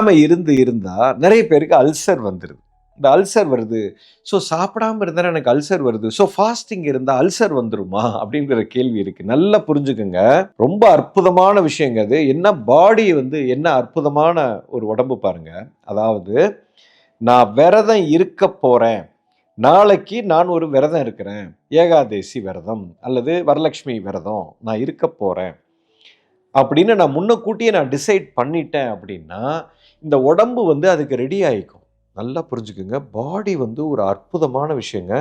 சாப்பிடாமல் இருந்து இருந்தால் நிறைய பேருக்கு அல்சர் வந்துடுது இந்த அல்சர் வருது. ஸோ சாப்பிடாம இருந்தால் எனக்கு அல்சர் வருது. ஸோ ஃபாஸ்டிங் இருந்தால் அல்சர் வந்துருமா? அப்படிங்கிற கேள்வி இருக்குது நல்லா புரிஞ்சுக்குங்க. ரொம்ப அற்புதமான விஷயங்க அது. என்ன பாடி வந்து என்ன அற்புதமான ஒரு உடம்பு பாருங்க. அதாவது நான் விரதம் இருக்க போகிறேன் நாளைக்கு நான் ஒரு விரதம் இருக்கிறேன். ஏகாதேசி விரதம் அல்லது வரலட்சுமி விரதம் நான் இருக்க போகிறேன் அப்படின்னு நான் முன்னக்கூட்டியே நான் டிசைட் பண்ணிட்டேன் அப்படின்னா இந்த உடம்பு வந்து அதுக்கு ரெடி ஆகிக்கும் நல்லா புரிஞ்சுக்குங்க. பாடி வந்து ஒரு அற்புதமான விஷயங்க.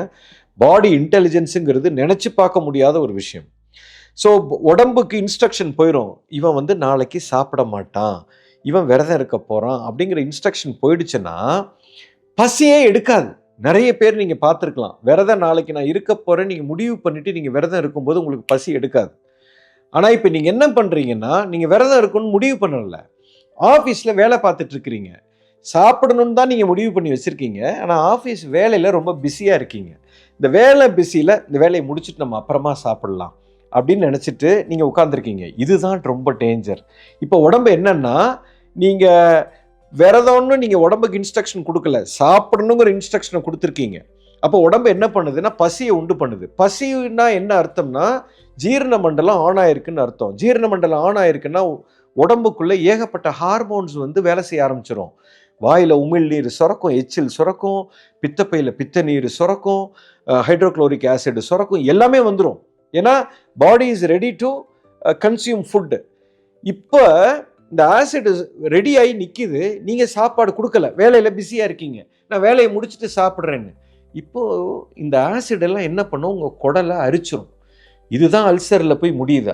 பாடி இன்டெலிஜென்ஸுங்கிறது நினச்சி பார்க்க முடியாத ஒரு விஷயம். ஸோ உடம்புக்கு இன்ஸ்ட்ரக்ஷன் போயிடும் இவன் வந்து நாளைக்கு சாப்பிட மாட்டான். இவன் விரதம் இருக்க போகிறான் அப்படிங்கிற இன்ஸ்ட்ரக்ஷன் போயிடுச்சுன்னா பசியே எடுக்காது. நிறைய பேர் நீங்கள் பார்த்துருக்கலாம். விரதம் நாளைக்கு நான் இருக்க போகிறேன் நீங்கள் முடிவு பண்ணிவிட்டு நீங்கள் விரதம் இருக்கும்போது உங்களுக்கு பசி எடுக்காது. ஆனால் இப்போ நீங்கள் என்ன பண்ணுறீங்கன்னா நீங்கள் விரதம் இருக்கணும்னு முடிவு பண்ணல. ஆஃபீஸில் வேலை பார்த்துட்டு இருக்கிறீங்க. சாப்பிடணும்னு தான் நீங்கள் முடிவு பண்ணி வச்சுருக்கீங்க. ஆனால் ஆஃபீஸ் வேலையில் ரொம்ப பிஸியாக இருக்கீங்க. இந்த வேலை பிஸியில் இந்த வேலையை முடிச்சுட்டு நம்ம அப்புறமா சாப்பிடலாம் அப்படின்னு நினச்சிட்டு நீங்கள் உட்காந்துருக்கீங்க இதுதான் ரொம்ப டேஞ்சர் இப்போ உடம்பு என்னென்னா நீங்கள் விரதம்னு நீங்கள் உடம்புக்கு இன்ஸ்ட்ரக்ஷன் கொடுக்கல. சாப்பிடணுங்கிற இன்ஸ்ட்ரக்ஷனை கொடுத்துருக்கீங்க. அப்போ உடம்பு என்ன பண்ணுதுன்னா பசியை உண்டு பண்ணுது. பசின்னா என்ன அர்த்தம்னா ஜீரண மண்டலம் ஆன் ஆயிருக்குன்னு அர்த்தம். ஜீரண மண்டலம் ஆன் ஆயிருக்குன்னா உடம்புக்குள்ளே ஏகப்பட்ட ஹார்மோன்ஸ் வந்து வேலை செய்ய ஆரம்பிச்சிடும் வாயில் உமிழ் நீர் சுரக்கும் எச்சில் சுரக்கும் பித்தப்பையில் பித்த நீர் சுரக்கும் ஹைட்ரோக்ளோரிக் ஆசிட் சுரக்கும் எல்லாமே வந்துடும் ஏன்னா body is ready to consume food இப்போ இந்த ஆசிட் ரெடி ஆகி நிற்கிது நீங்கள் சாப்பாடு கொடுக்கல. வேலையில் பிஸியாக இருக்கீங்க. நான் வேலையை முடிச்சுட்டு சாப்பிட்றேன்னு. இப்போது இந்த ஆசிட் எல்லாம் என்ன பண்ணும்? உங்கள் குடலை அரிச்சிரும். இதுதான் அல்சரில் போய் முடியுது.